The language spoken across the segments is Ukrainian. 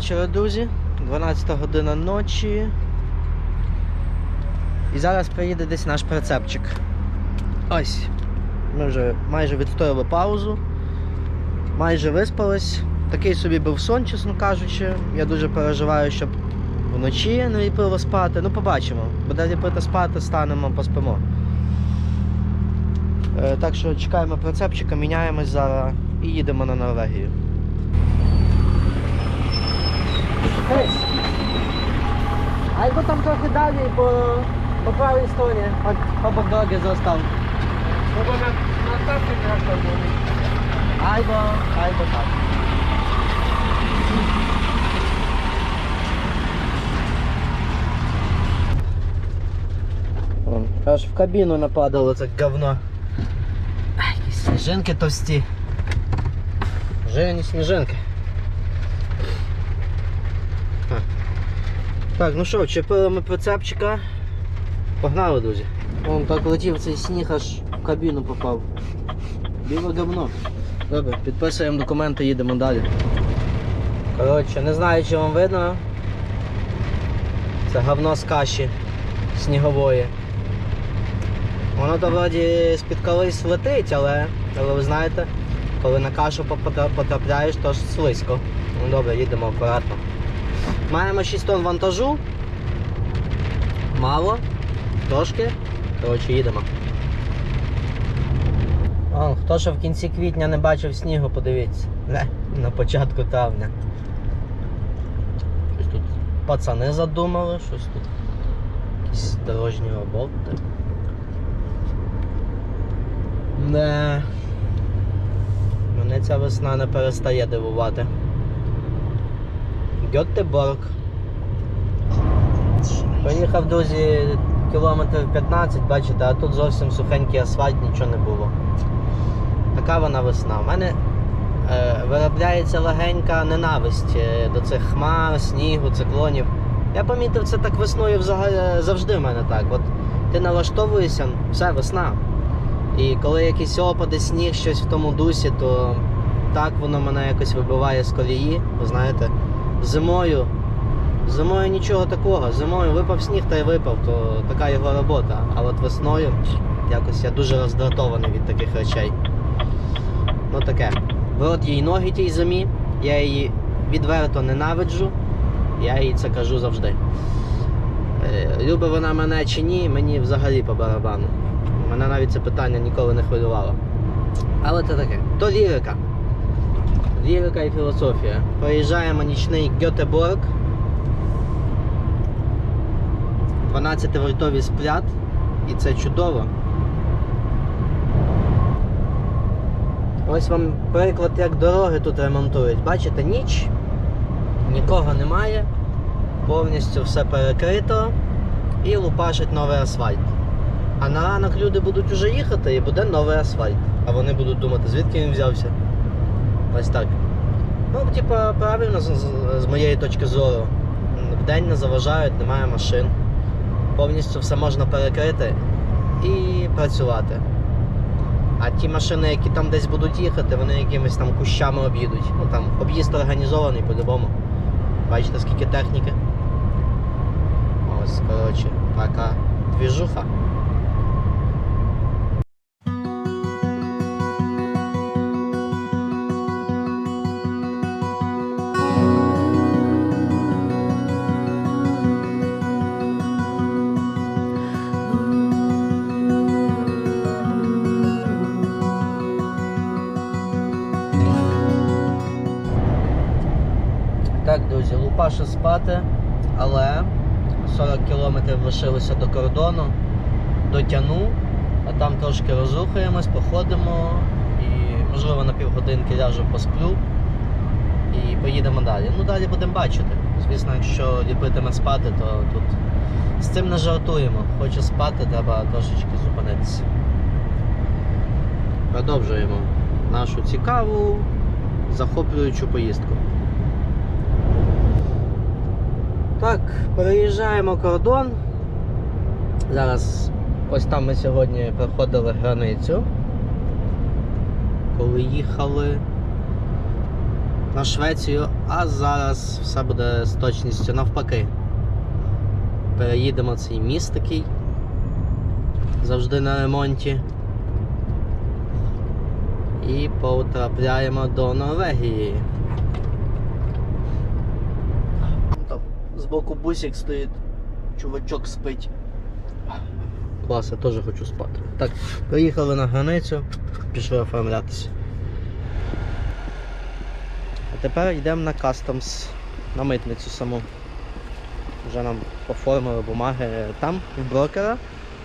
Вечора, друзі. 12 година ночі. І зараз приїде десь наш прицепчик. Ось. Ми вже майже відстояли паузу. Майже виспались. Такий собі був сон, чесно кажучи. Я дуже переживаю, щоб вночі не ліпило спати. Ну, побачимо. Буде ліпити спати, станемо, поспимо. Е, так що чекаємо прицепчика, міняємось зараз і їдемо на Норвегію. трохи далі по, по правій стороні, от обок дороги застав. Треба на, на ставці м'ясо буде. Альбо, альбо так. Вон, Аж в кабіну нападало це говно. Ай, якісь сніжинки товсті. Вже не сніжинки. Так, ну що, вчепили ми прицепчика. Погнали, друзі. Вон так летів цей сніг аж в кабіну попав. Біле говно. Добре, підписуємо документи, їдемо далі. Коротше, не знаю, чи вам видно. Це говно з каші снігової. Воно то вроді з-під колись летить, але, але ви знаєте, коли на кашу потрапляєш, то ж слизько. Ну добре, їдемо акуратно. Маємо 6 тонн вантажу. Мало, трошки. Коротше, їдемо. О, хто ще в кінці квітня не бачив снігу, подивіться. Не, на початку травня. Щось тут пацани задумали, щось тут. Якісь дорожні роботи. Не. Мене ця весна не перестає дивувати. Гьотеборг. Поїхав, друзі, кілометрів 15, бачите, а тут зовсім сухенький асфальт, нічого не було. Така вона весна. У мене е, виробляється легенька ненависть е, до цих хмар, снігу, циклонів. Я помітив це так весною взагалі завжди в мене так. От ти налаштовуєшся, все, весна. І коли якісь опади, сніг, щось в тому дусі, то так воно мене якось вибиває з колії. Ви знаєте, зимою. Зимою нічого такого. Зимою випав сніг та й випав, то така його робота. А от весною якось я дуже роздратований від таких речей. Ну таке. В їй ноги тій зимі, я її відверто ненавиджу, я їй це кажу завжди. Е, Любить вона мене чи ні, мені взагалі по барабану. Мене навіть це питання ніколи не хвилювало. Але це таке. То лірика. Лірика і філософія. Проїжджаємо нічний Гьотеборг. 12 вольтові сплят, і це чудово. Ось вам приклад, як дороги тут ремонтують. Бачите, ніч, нікого немає, повністю все перекрито і лупашить новий асфальт. А на ранок люди будуть уже їхати і буде новий асфальт. А вони будуть думати, звідки він взявся. Ось так. Ну, типа, правильно з, з- моєї точки зору. Вдень не заважають, немає машин. Повністю все можна перекрити і працювати. А ті машини, які там десь будуть їхати, вони якимись там кущами об'їдуть. Ну там об'їзд організований по-любому. Бачите, скільки техніки. Ось, коротше, така двіжуха. Лишилося до кордону, дотягну, а там трошки розрухаємось, походимо і, можливо, на півгодинки ляжу посплю і поїдемо далі. Ну, далі будемо бачити. Звісно, якщо ліпитиме спати, то тут з цим не жартуємо. Хоче спати, треба трошечки зупинитися. Продовжуємо нашу цікаву, захоплюючу поїздку. Так, переїжджаємо кордон. Зараз ось там ми сьогодні проходили границю. Коли їхали. на Швецію, а зараз все буде з точністю навпаки. Переїдемо цей міст такий. Завжди на ремонті. І потрапляємо до Норвегії. Там збоку бусик стоїть, чувачок спить. Клас, я теж хочу спати. Так, приїхали на границю, пішли оформлятися. А тепер йдемо на кастомс, на митницю саму. Вже нам оформили бумаги там, в брокера.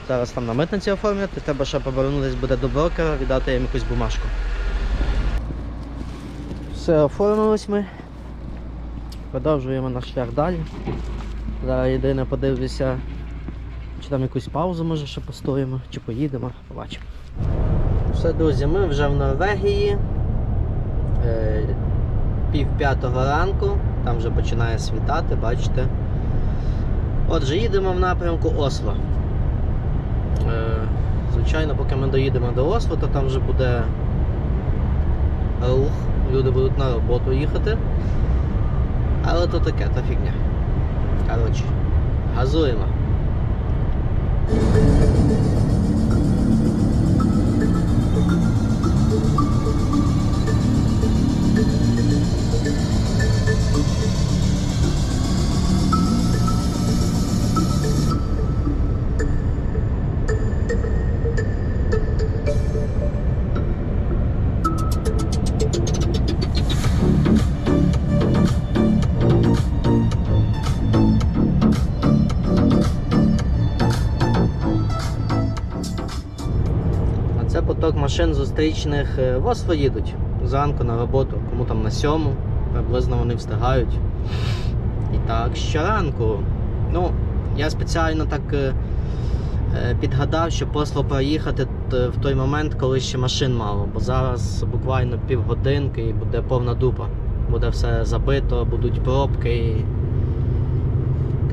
Зараз там на митниці оформляти, треба ще повернутися буде до брокера, віддати їм якусь бумажку. Все, оформились ми. Продовжуємо наш шлях далі. Зараз єдине подивлюся, чи там якусь паузу може ще постоїмо, чи поїдемо, побачимо. Все, друзі, ми вже в Норвегії. Е, пів п'ятого ранку, там вже починає світати, бачите. Отже, їдемо в напрямку Осло. Е, звичайно, поки ми доїдемо до Осло, то там вже буде рух, люди будуть на роботу їхати. Але то таке, то фігня. Коротше, газуємо. А це поток машин зустрічних е, їдуть зранку на роботу, кому там на сьому, приблизно вони встигають. І так, щоранку. Ну, я спеціально так е, е, підгадав, щоб Осло проїхати в той момент, коли ще машин мало, бо зараз буквально півгодинки і буде повна дупа. Буде все забито, будуть пробки.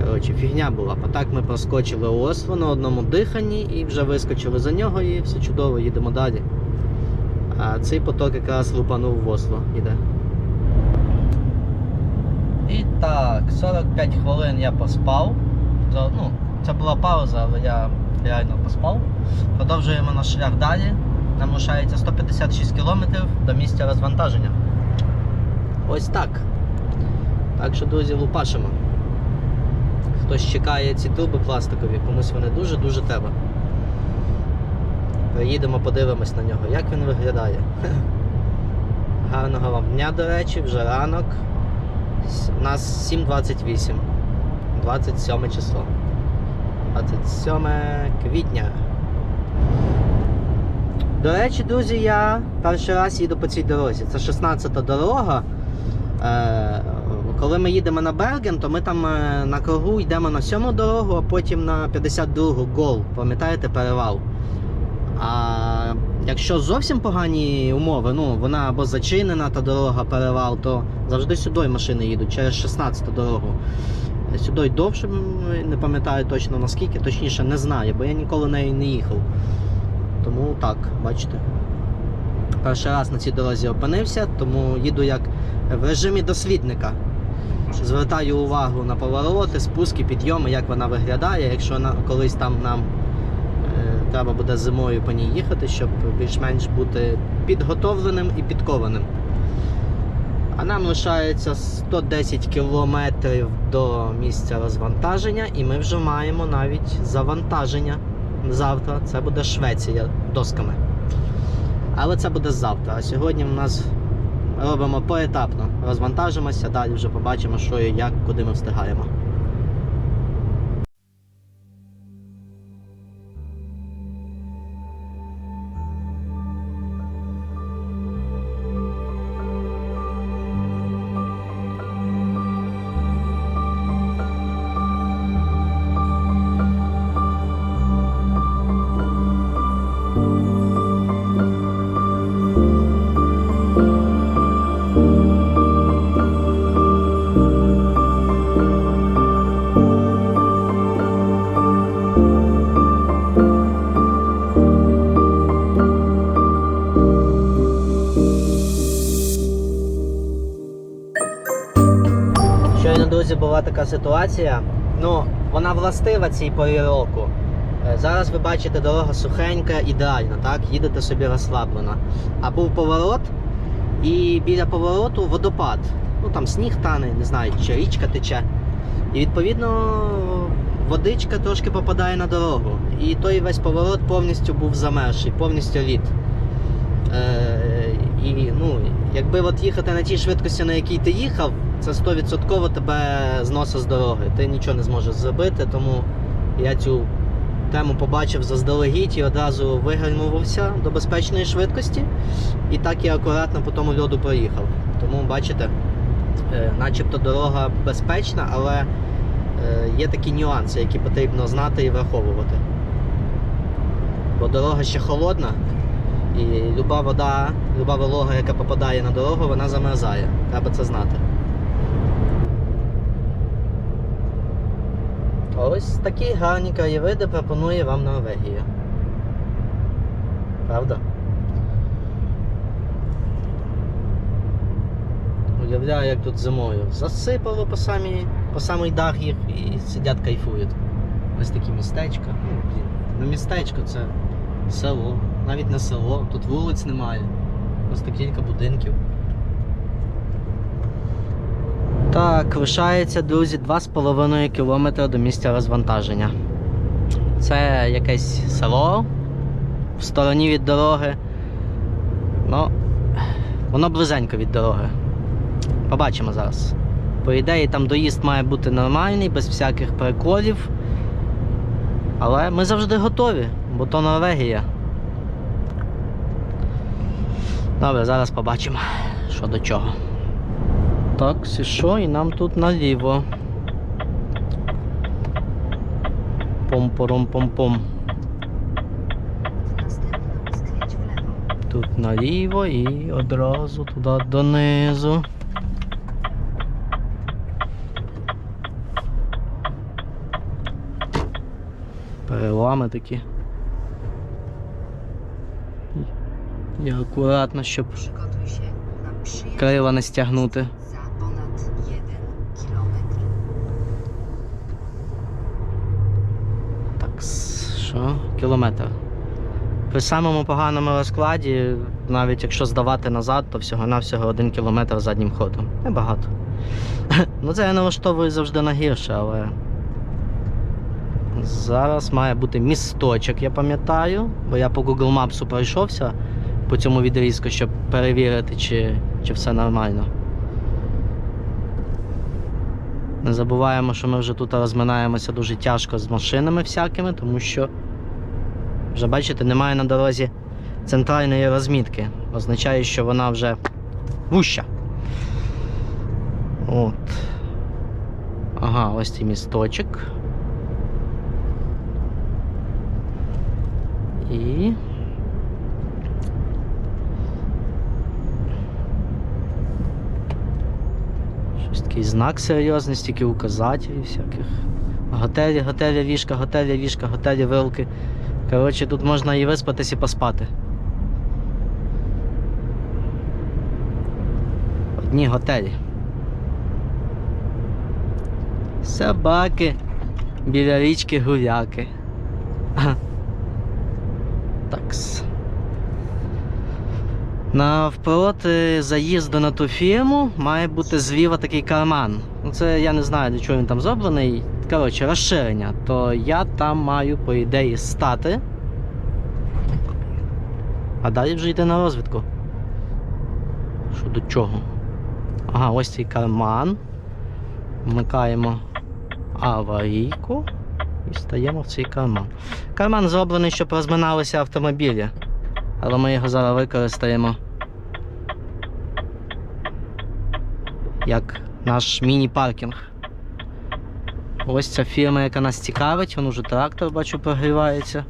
Коротше, фігня була. А так ми проскочили Осло на одному диханні і вже вискочили за нього і все чудово, їдемо далі. А цей поток якраз лупанув в Осло іде. І так, 45 хвилин я поспав. Ну, це була пауза, але я реально поспав. Продовжуємо наш шлях далі. Нам лишається 156 кілометрів до місця розвантаження. Ось так. Так що, друзі, лупашимо. Хтось чекає ці труби пластикові, комусь вони дуже-дуже треба. Приїдемо, подивимось на нього, як він виглядає. Гарного вам дня, до речі, вже ранок. У нас 7.28. 27 число. 27 квітня. До речі, друзі, я перший раз їду по цій дорозі. Це 16-та дорога. Коли ми їдемо на Берген, то ми там е, на кругу йдемо на сьому дорогу, а потім на 52-гу гол. Пам'ятаєте, перевал. А якщо зовсім погані умови, ну вона або зачинена та дорога, перевал, то завжди сюди машини їдуть через 16-ту дорогу. Сюди довше, не пам'ятаю точно наскільки, точніше не знаю, бо я ніколи нею не їхав. Тому так, бачите. Перший раз на цій дорозі опинився, тому їду як в режимі дослідника. Звертаю увагу на повороти, спуски, підйоми, як вона виглядає, якщо на, колись там нам е, треба буде зимою по ній їхати, щоб більш-менш бути підготовленим і підкованим. А нам лишається 110 кілометрів до місця розвантаження, і ми вже маємо навіть завантаження завтра. Це буде Швеція досками. Але це буде завтра. А сьогодні в нас робимо поетапно. Розвантажимося, далі вже побачимо, що і як, куди ми встигаємо. Друзі, була така ситуація. Ну, вона властива цій порі року. Е, Зараз ви бачите, дорога сухенька, ідеальна, так? Їдете собі розслаблено. А був поворот, і біля повороту водопад. Ну там сніг тане, не знаю, чи річка тече. І відповідно водичка трошки попадає на дорогу. І той весь поворот повністю був замерзший, повністю лід. Е, і ну, якби от їхати на тій швидкості, на якій ти їхав, це 100% тебе зносить з дороги. Ти нічого не зможеш зробити, тому я цю тему побачив заздалегідь і одразу вигальмувався до безпечної швидкості. І так я акуратно по тому льоду проїхав. Тому бачите, е, начебто дорога безпечна, але е, є такі нюанси, які потрібно знати і враховувати. Бо дорога ще холодна, і люба вода, люба волога, яка попадає на дорогу, вона замерзає. Треба це знати. Ось такі гарні краєвиди пропонує вам Норвегія. Правда? Уявляю, як тут зимою. Засипало по самій, по самий дах їх і сидять кайфують. Ось такі містечка. Ну, блін, не містечко, це село. Навіть не село, тут вулиць немає. Тут кілька будинків. Так, лишається, друзі, 2,5 кілометри до місця розвантаження. Це якесь село в стороні від дороги. Ну, воно близенько від дороги. Побачимо зараз. По ідеї, там доїзд має бути нормальний, без всяких приколів. Але ми завжди готові, бо то Норвегія. Добре, зараз побачимо, що до чого. Так, і що, і нам тут наліво. Пом-пором-пом-пом. Тут наліво і одразу туди донизу. Перелами такі. І акуратно, щоб крила не стягнути. za ponad 1 kilometr. Так, що? Кілометр. При самому поганому розкладі, навіть якщо здавати назад, то всього-навсього один кілометр заднім ходом. Небагато. Ну це я налаштовую завжди на гірше, але. Зараз має бути місточок, я пам'ятаю, бо я по Google Maps пройшовся по цьому відрізку, щоб перевірити, чи, чи все нормально. Не забуваємо, що ми вже тут розминаємося дуже тяжко з машинами всякими, тому що вже бачите, немає на дорозі центральної розмітки. Означає, що вона вже вуща. От. Ага, ось цей місточок. І. Такий знак серйозний, стільки указателів всяких. Готелі, готелі, вішка, готелі, вішка, готелі, вилки. Коротше, тут можна і виспатись, і поспати. Одні готелі. Собаки. Біля річки гуляки. Навпроти заїзду на ту фірму має бути зліва такий карман. Ну це я не знаю, для чого він там зроблений. Коротше, розширення. То я там маю, по ідеї, стати. А далі вже йде на розвідку. Що до чого? Ага, ось цей карман. Вмикаємо аварійку і стаємо в цей карман. Карман зроблений, щоб розминалися автомобілі. Але ми його зараз використаємо як наш міні-паркінг. Ось ця фірма, яка нас цікавить, вон уже трактор, бачу, прогрівається.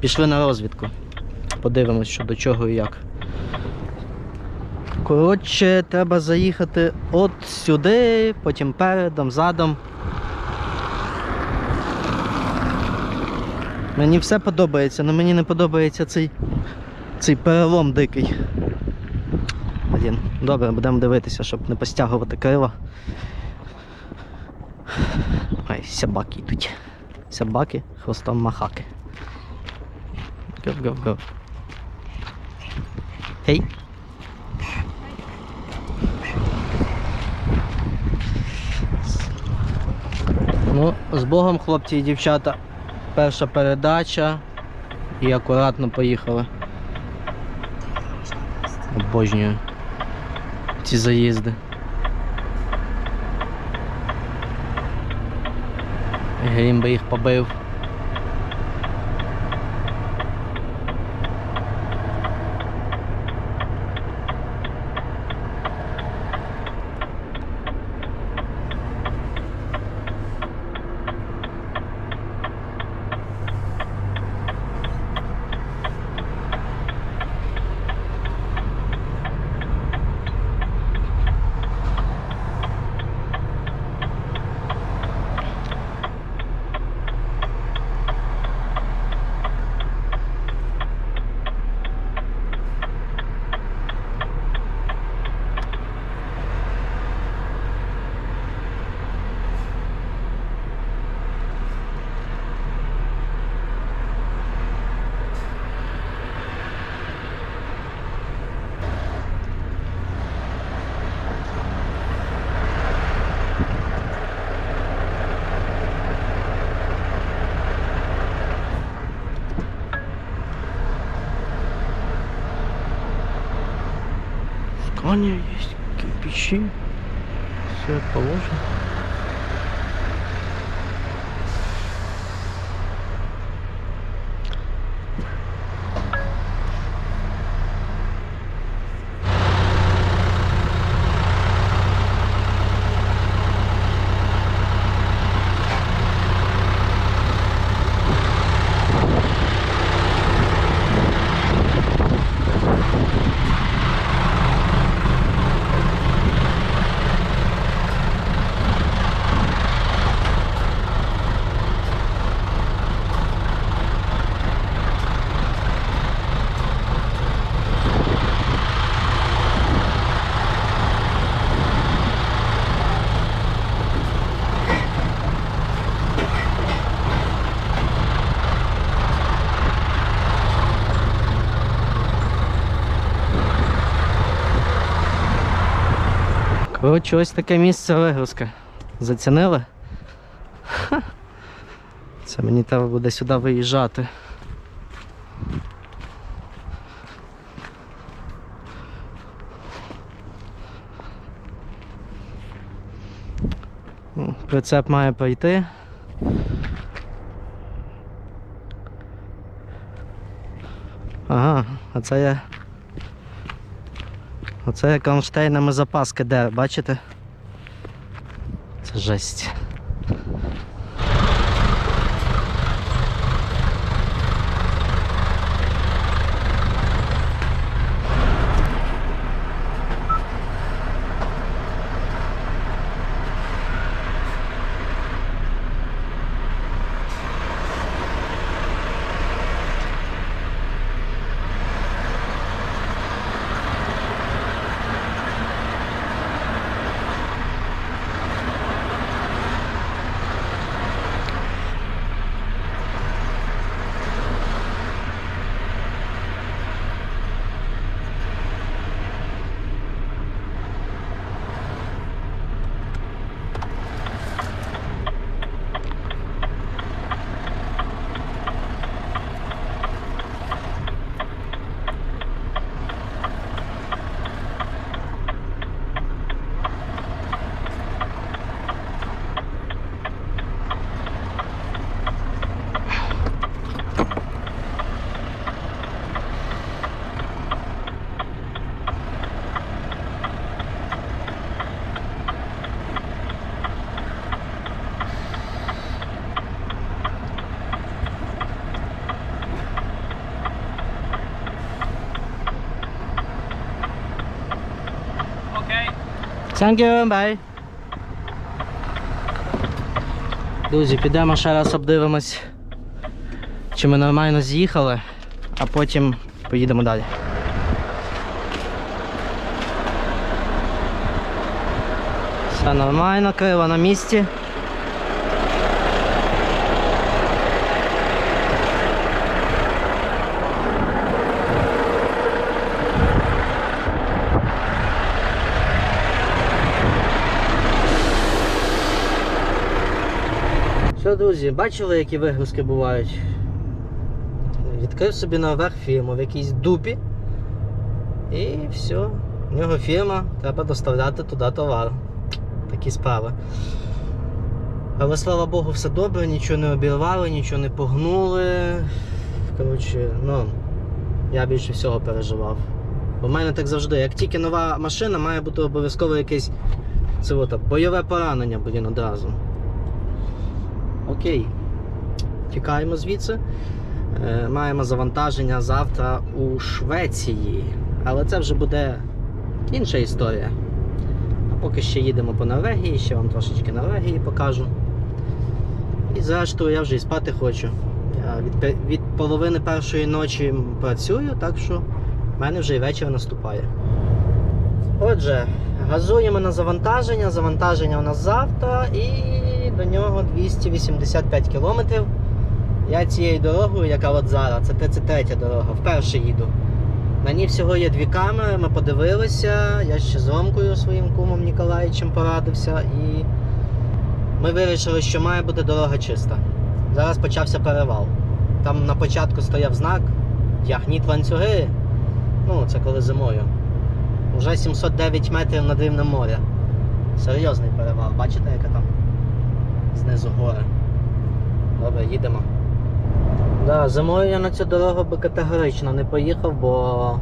Пішли на розвідку. Подивимось, що до чого і як. Коротше, треба заїхати от сюди, потім передом, задом. Мені все подобається, але мені не подобається цей, цей перелом дикий. Блін, добре, будемо дивитися, щоб не постягувати крила. Ой, собаки йдуть. Собаки хвостом махаки. Гов, гов, гов. Гей. Ну, з Богом, хлопці і дівчата. Перша передача. І акуратно поїхали. Обожнюю ці заїзди. Грім би їх побив. Коня есть, кирпичи. Все положено. Коротше, ось таке місце вигрузка. Зацінили? Ха. Це мені треба буде сюди виїжджати. Прицеп має пройти. Ага, а це я. Оце кронштейнами запаски де, бачите? Це жесть. You, bye. Друзі, підемо ще раз обдивимось, чи ми нормально з'їхали, а потім поїдемо далі. Все нормально, крила на місці. Друзі, бачили, які вигрузки бувають? Відкрив собі наверх фірму в якійсь дупі. І все. В нього фірма, треба доставляти туди товар. Такі справи. Але слава Богу, все добре, нічого не обірвали, нічого не погнули. Коротше, ну, я більше всього переживав. Бо в мене так завжди, як тільки нова машина, має бути обов'язково якесь це от, бойове поранення, блін, одразу. Окей. Тікаємо звідси. Е, Маємо завантаження завтра у Швеції. Але це вже буде інша історія. А поки ще їдемо по Норвегії, ще вам трошечки Норвегії покажу. І зрештою я вже і спати хочу. Я від, від половини першої ночі працюю, так що в мене вже і вечір наступає. Отже, газуємо на завантаження. Завантаження у нас завтра і до нього 285 кілометрів. Я цією дорогою, яка от зараз, це 33 дорога, вперше їду. На ній всього є дві камери, ми подивилися. Я ще з Ромкою своїм кумом Ніколаєчем порадився і ми вирішили, що має бути дорога чиста. Зараз почався перевал. Там на початку стояв знак Тягніть ланцюги. Ну, це коли зимою. Уже 709 метрів над рівнем моря. Серйозний перевал. Бачите, яка там знизу гори. Добре, їдемо. Да, зимою я на цю дорогу би категорично не поїхав, бо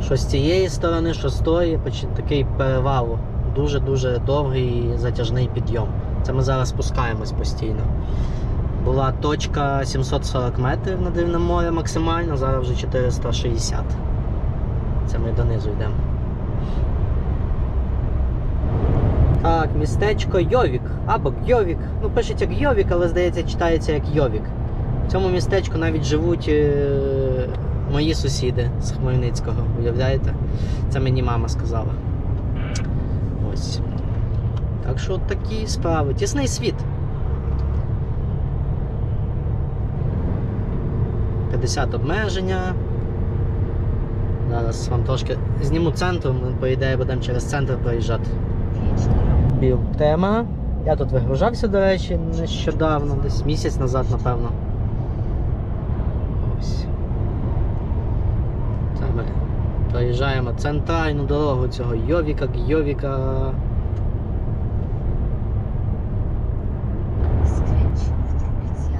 що з цієї сторони, що з тої, такий перевал. Дуже-дуже довгий і затяжний підйом. Це ми зараз спускаємось постійно. Була точка 740 метрів над рівнем моря максимально, зараз вже 460. Це ми донизу йдемо. Так, містечко Йовік або Йовік. Ну, пишуть як Йовік, але здається, читається як Йовік. В цьому містечку навіть живуть е, мої сусіди з Хмельницького. Уявляєте? Це мені мама сказала. Ось. Так що такі справи. Тісний світ. 50 обмеження. Зараз вам трошки зніму центр, ми по ідеї будемо через центр проїжджати. Біл. Тема. Я тут вигружався, до речі, нещодавно, десь місяць назад, напевно. Ось. Це ми проїжджаємо центральну дорогу цього Йовіка, Гйовіка.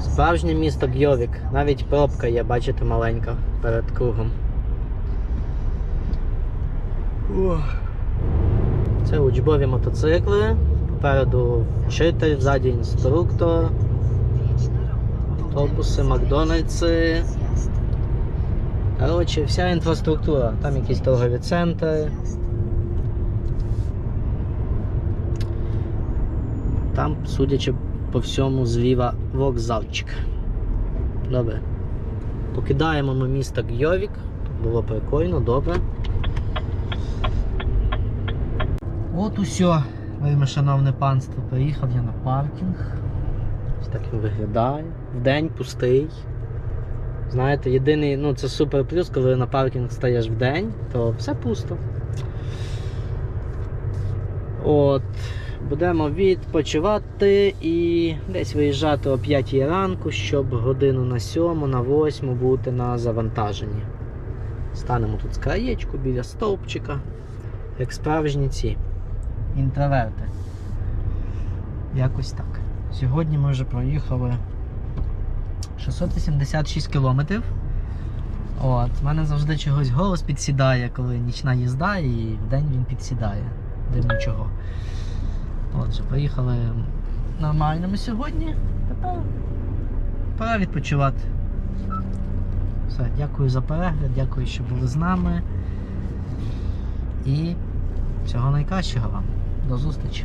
Справжнє місто Гйовік. Навіть пробка є, бачите, маленька перед кругом. Ох. Це учбові мотоцикли. Попереду вчитель, ззаді інструктор, автобуси, Макдональдси. Коротше, вся інфраструктура. Там якісь торгові центри. Там, судячи по всьому, зліва вокзалчик. Добре. Покидаємо ми місто Гйовік. Було прикольно, добре. От усьо, вельми шановне панство, приїхав я на паркінг. Ось так він виглядає. Вдень пустий. Знаєте, єдиний, ну це супер плюс, коли на паркінг стаєш вдень, то все пусто. От, будемо відпочивати і десь виїжджати о 5 ранку, щоб годину на 7, на 8 бути на завантаженні. Станемо тут з краєчку біля стовпчика, як справжні ці інтроверти. Якось так. Сьогодні ми вже проїхали 686 кілометрів. От, в мене завжди чогось голос підсідає, коли нічна їзда і вдень він підсідає. Дивно чого. Отже, поїхали нормально ми сьогодні. Тепер пора відпочивати. Все, дякую за перегляд, дякую, що були з нами. І всього найкращого вам. До зустрічі.